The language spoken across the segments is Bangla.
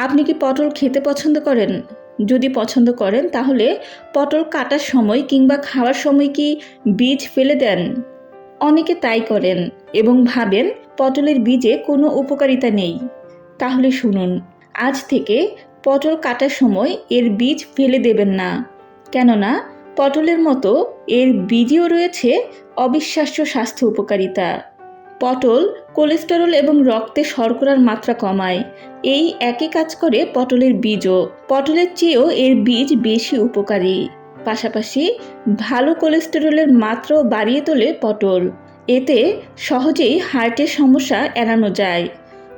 আপনি কি পটল খেতে পছন্দ করেন? যদি পছন্দ করেন, তাহলে পটল কাটার সময় কিংবা খাওয়ার সময় কি বীজ ফেলে দেন? অনেকে তাই করেন এবং ভাবেন পটলের বীজে কোনো উপকারিতা নেই। তাহলে শুনুন, আজ থেকে পটল কাটার সময় এর বীজ ফেলে দেবেন না। কেননা, পটলের মতো এর বীজেও রয়েছে অবিশ্বাস্য স্বাস্থ্য উপকারিতা। পটল, কোলেস্টেরল এবং রক্তে শর্করার মাত্রা কমায়। এই একই কাজ করে পটলের বীজও। পটলের চেয়েও এর বীজ বেশি উপকারী। পাশাপাশি ভালো কোলেস্টেরলের মাত্রাও বাড়িয়ে তোলে পটল। এতে সহজেই হার্টের সমস্যা এড়ানো যায়।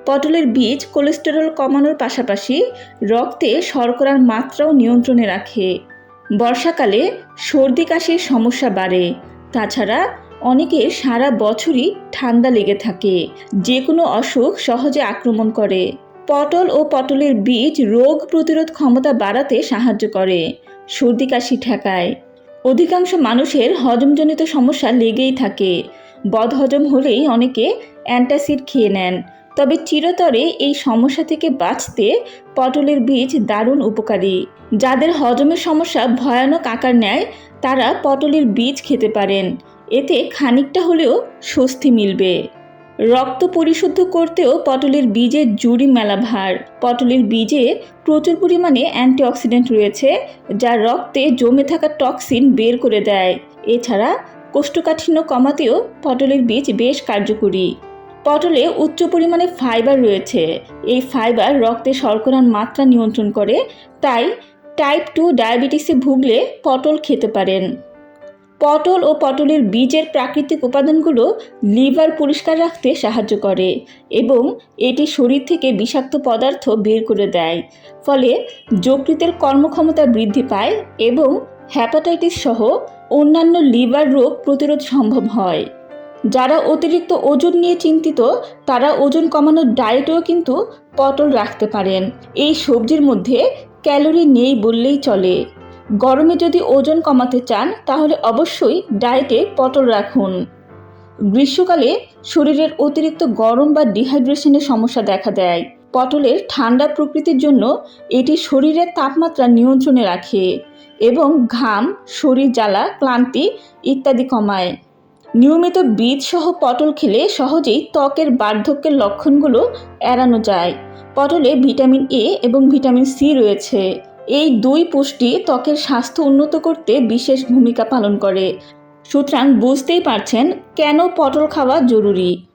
পটলের বীজ কোলেস্টেরল কমানোর পাশাপাশি রক্তে শর্করার মাত্রাও নিয়ন্ত্রণে রাখে। বর্ষাকালে সর্দি কাশির সমস্যা বাড়ে। তাছাড়া অনেকের সারা বছরই ঠান্ডা লেগে থাকে। যে কোনো অসুখ সহজে আক্রমণ করে। পটল ও পটলের বীজ রোগ প্রতিরোধ ক্ষমতা বাড়াতে সাহায্য করে, সর্দি কাশি ঠেকায়। অধিকাংশ মানুষের হজমজনিত সমস্যা লেগেই থাকে। বদহজম হলেই অনেকে অ্যান্টাসিড খেয়ে নেন। তবে চিরতরে এই সমস্যা থেকে বাঁচতে পটলের বীজ দারুণ উপকারী। যাদের হজমের সমস্যা ভয়ানক আকার নেয়, তারা পটলের বীজ খেতে পারেন। এতে খানিকটা হলেও স্বস্তি মিলবে। রক্ত পরিশুদ্ধ করতেও পটলের বীজের জুড়ি মেলা ভার পটলের বীজে প্রচুর পরিমাণে অ্যান্টিঅক্সিডেন্ট রয়েছে, যা রক্তে জমে থাকা টক্সিন বের করে দেয়। এছাড়া কোষ্ঠকাঠিন্য কমাতেও পটলের বীজ বেশ কার্যকরী। পটলে উচ্চ পরিমাণে ফাইবার রয়েছে। এই ফাইবার রক্তে শর্করার মাত্রা নিয়ন্ত্রণ করে, তাই টাইপ টু ডায়াবেটিসে ভুগলে পটল খেতে পারেন। পটল ও পটলের বীজের প্রাকৃতিক উপাদানগুলো লিভার পরিষ্কার রাখতে সাহায্য করে এবং এটি শরীর থেকে বিষাক্ত পদার্থ বের করে দেয়। ফলে যকৃতের কর্মক্ষমতা বৃদ্ধি পায় এবং হ্যাপাটাইটিস সহ অন্যান্য লিভার রোগ প্রতিরোধ সম্ভব হয়। যারা অতিরিক্ত ওজন নিয়ে চিন্তিত, তারা ওজন কমানোর ডায়েটেও কিন্তু পটল রাখতে পারেন। এই সবজির মধ্যে ক্যালোরি নেই বললেই চলে। গরমে যদি ওজন কমাতে চান, তাহলে অবশ্যই ডায়েটে পটল রাখুন। গ্রীষ্মকালে শরীরের অতিরিক্ত গরম বা ডিহাইড্রেশনের সমস্যা দেখা দেয়। পটলের ঠান্ডা প্রকৃতির জন্য এটি শরীরের তাপমাত্রা নিয়ন্ত্রণে রাখে এবং ঘাম, শরীর জ্বালা, ক্লান্তি ইত্যাদি কমায়। নিয়মিত বীজ সহ পটল খেলে সহজেই ত্বকের বার্ধক্যের লক্ষণগুলো এড়ানো যায়। পটলে ভিটামিন এ এবং ভিটামিন সি রয়েছে। এই দুই পুষ্টি ত্বকের স্বাস্থ্য উন্নত করতে বিশেষ ভূমিকা পালন করে। সুতরাং বুঝতেই পারছেন কেন পটল খাওয়া জরুরি।